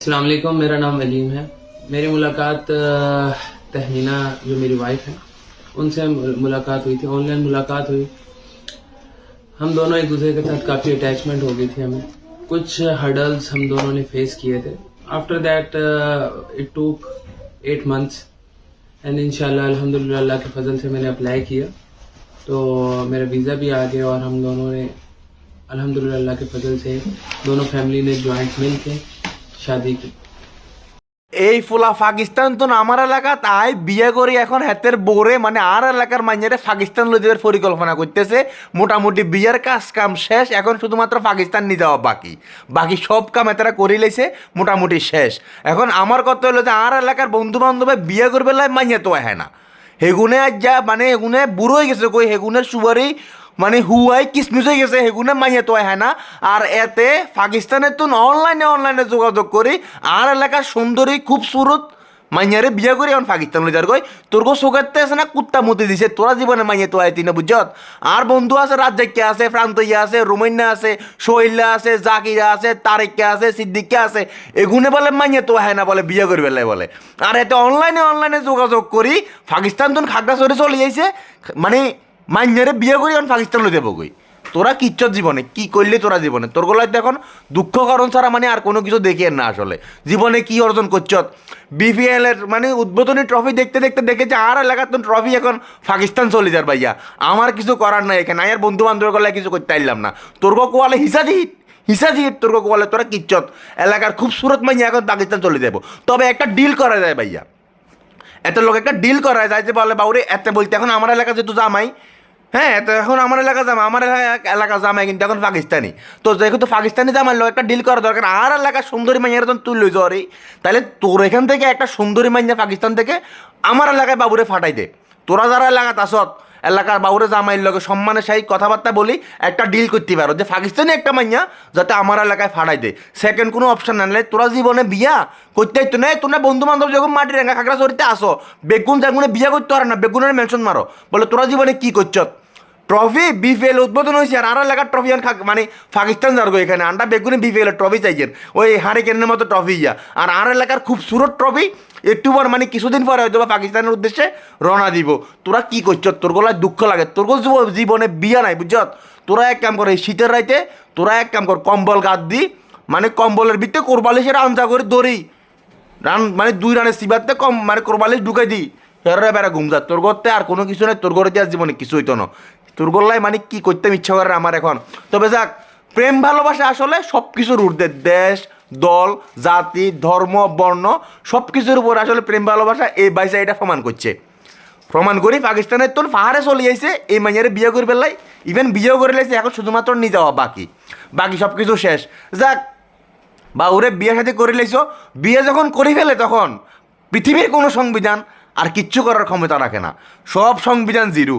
वालेकुम, मेरा नाम वलीम है। मेरी मुलाकात तहमीना, जो मेरी वाइफ है, उनसे मुलाकात हुई थी ऑनलाइन मुलाकात हुई। हम दोनों एक दूसरे के साथ काफ़ी अटैचमेंट हो गई थी हमें। कुछ हर्डल्स हम दोनों ने फेस किए थे। After that it took eight months and इंशाल्लाह अल्हम्दुलिल्लाह के फजल से मैंने अप्लाई किया। तो मेरा वीज़ा भी आ गया और हम दोनों ने अल्हम्दुलिल्लाह के फजल से दोनों फैमिली ने ज्वाइंट मिल के এই ফুলা পাকিস্তান তো আমার এলাকাত আই বিয়ে করি এখন হাতের বোরে মানে আর এলাকার মাইনারে পাকিস্তান লই যাওয়ার পরিকল্পনা করতেছে। মোটামুটি বিয়ের কাজ কাম শেষ, এখন শুধুমাত্র পাকিস্তান নিয়ে যাওয়া বাকি। বাকি সব কাম এতারা করে লেছে মোটামুটি শেষ। এখন আমার কথা হলো যে আর এলাকার বন্ধু বান্ধবে বিয়ে করবে লাই মাইয়া তো হ্যাঁ না। হেগুনে আজ যা মানে হেগুনে বুড়ো হয়ে গেছে কই, হেগুনের সুবারই মানে হুয়াই কিসমিস হয়ে গেছে হেগুনে মাইয়া তো হ্যাঁ না। আর এতে পাকিস্তানের তো অনলাইনে অনলাইনে যোগাযোগ করি আর এলাকার সুন্দরী খুবসুরত মাইয়ারে বিয়া করি এখন পাকিস্তান লই যার কই তোর গো সোগাতে আছে না, কুত্তা মতি দিছে। তোরা জীবনে মাইয়া তো আয় তিনে বুঝছত আর বন্ধু আছে রাজ্জাক্যা আছে প্রান্তইয়া আছে রোমান্না আছে সোহেল্লা আছে জাকিরা আছে তারেক্যা আছে সিদ্দিকা আছে। এগুনে বলে মাইয়া তো হ্যাঁ না বলে বিয়া করবে লাই বলে। আর এতে অনলাইনে অনলাইনে যোগাযোগ করি পাকিস্তান তো খাগড়া সরে চলে যাইছে মানে মাইয়ারে বিয়ে করি, এখন পাকিস্তান যাব কই তোরা কিচ্ছর জীবনে কি করলে তোরা জীবনে তোর গলায় এখন দুঃখ করণ ছাড়া মানে আর কোনো কিছু দেখি না আসলে জীবনে কি অর্জন করছ বিপিএল এর মানে উদ্বোধনী ট্রফি দেখতে দেখতে দেখেছে আর এলাকার তো ট্রফি এখন পাকিস্তান চলে যার ভাইয়া আমার কিছু করার নাই এখানে আর বন্ধু বান্ধবের গলায় কিছু করতে পারলাম না। তোর গো কোয়ালে হিসাজি হিট হিসাজি হিট তোর কোয়ালে তোরা কিচ্ছত এলাকার খুব সুরত মাইয়া এখন পাকিস্তান চলে যাব। তবে একটা ডিল করা যায় ভাইয়া। এত লোক একটা ডিল করা যায় যে বলে, বাউরে, এত বলতে এখন আমার এলাকা যেহেতু জামাই হ্যাঁ তো এখন আমার এলাকা জামা, আমার এলাকা- এলাকা জামাই কিন্তু এখন পাকিস্তানি। তো যেহেতু পাকিস্তানি জামাই লোক একটা ডিল করা দরকার, আর এলাকার সুন্দরী মাইয়ার যখন তুই লই যাওয়ারি তাহলে তোর এখান থেকে একটা সুন্দরী মাইয়া পাকিস্তান থেকে আমার এলাকায় বাবুরে ফাটাই দে। তোরা যারা এলাকাত আসত এলাকার বাবুরে জামাইয়ের লগে সম্মানের সাহি কথাবার্তা বলি, একটা ডিল করতে পারো, যে পাকিস্তানি একটা মাইয়া যাতে আমার এলাকায় ফাটাই দে। সেকেন্ড কোনো অপশন না, নাহলে তোরা জীবনে বিয়া করতে তো নাই তোমরা বন্ধু বান্ধব যখন মাটি রেঙ্গা খাগড়া চরিতে আসো বেগুন জাগুনে বিয়া করতে পারে না, বেগুনের মেনশন মারো। বলে, তোরা জীবনে কি করছ? ট্রফি বিপিএল উদ্বোধন হয়েছে আর আরও এলাকার ট্রফি আন মানে পাকিস্তান যার এখানে। আন্ডা বেগুনি বিপিএল ট্রফি চাইছেন। ওই হাড়ি কেনের মতো ট্রফি যা আর আর এলাকার খুব সুরত ট্রফি। একটু পর মানে কিছুদিন পরে হয়তো বা পাকিস্তানের উদ্দেশ্যে রওনা দিব। তোরা কি করছ? তোর গলায় দুঃখ লাগে। তোর জীবনে বিয়া নাই বুঝছত তোরা এক কাম কর, এই শীতের রাইতে তোরা এক কাম কর, কম্বল গাদ দি। মানে কম্বলের ভিতরে কোরবালিশের আঞ্জা করে দড়ি। রান মানে দুই রানের সিবারতে কম মানে কোরবালিশ ঢুকাই দি। হেরে বেড়া ঘুম যা তোর করতে আর কোনো কিছু নেই। তোর ঘরে আর জীবনে কিছু হইতো না। তোর গোল্লাই মানে কি করতে ইচ্ছা করে আমার এখন? তবে যাক, প্রেম ভালোবাসা আসলে সব কিছুর ঊর্ধ্বে। দেশ, দল, জাতি, ধর্ম, বর্ণ সব কিছুর উপর আসলে প্রেম ভালোবাসা এই বাইসা এটা প্রমাণ করছে। প্রমাণ করি পাকিস্তানের তোর পাহাড়ে চলে যাইছে এই মাইয়ারে বিয়ে করে ফেললাই। ইভেন বিয়েও করে লাইছে, এখন শুধুমাত্র নিয়ে যাওয়া বাকি। বাকি সব কিছু শেষ। যাক বা ওরে বিয়ে সাথে করে লাইছো। বিয়ে যখন করে ফেলে তখন পৃথিবীর কোনো সংবিধান আর কিচ্ছু করার ক্ষমতা রাখে না। সব সংবিধান জিরো।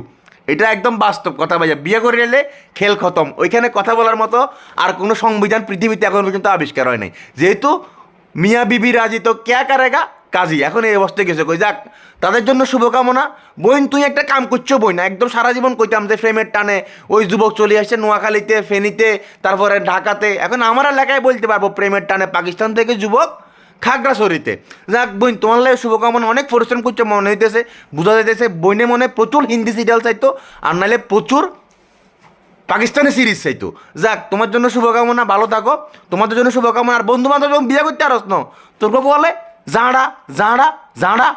এটা একদম বাস্তব কথা ভাইয়া। বিয়ে করে এলে খেল খতম। ওইখানে কথা বলার মতো আর কোনো সংবিধান পৃথিবীতে এখন পর্যন্ত আবিষ্কার হয় নাই। যেহেতু মিয়া বিবি রাজি তো ক্যা কারেগা? কাজী। এখন এই অবস্থায় গেছে। কই যাক, তাদের জন্য শুভকামনা। বোন, তুই একটা কাম করছ বই না একদম সারা জীবন কইতাম যে ফ্রেমের টানে ওই যুবক চলে আসছে নোয়াখালীতে, ফেনীতে, তারপরে ঢাকাতে। এখন আমার এলাকায় বলতে পারব, প্রেমের টানে পাকিস্তান থেকে যুবক খাগড়াছড়িতে। যাক বোন তোমার লাই শুভকামনা, অনেক পরিশ্রম করছে, মনে হইতেছে, বোঝা যাইতেছে, বইনে মনে প্রচুর হিন্দি সিরিয়াল চাইতো, আর নাহলে প্রচুর পাকিস্তানি সিরিজ চাইতো। যাক, তোমার জন্য শুভকামনা, ভালো থাকো। তোমাদের জন্য শুভকামনা, আর বন্ধু বান্ধব যখন বিয়ে করতে আরস ন। তোর বলে, জাঁড়া জাঁড়া জাঁড়া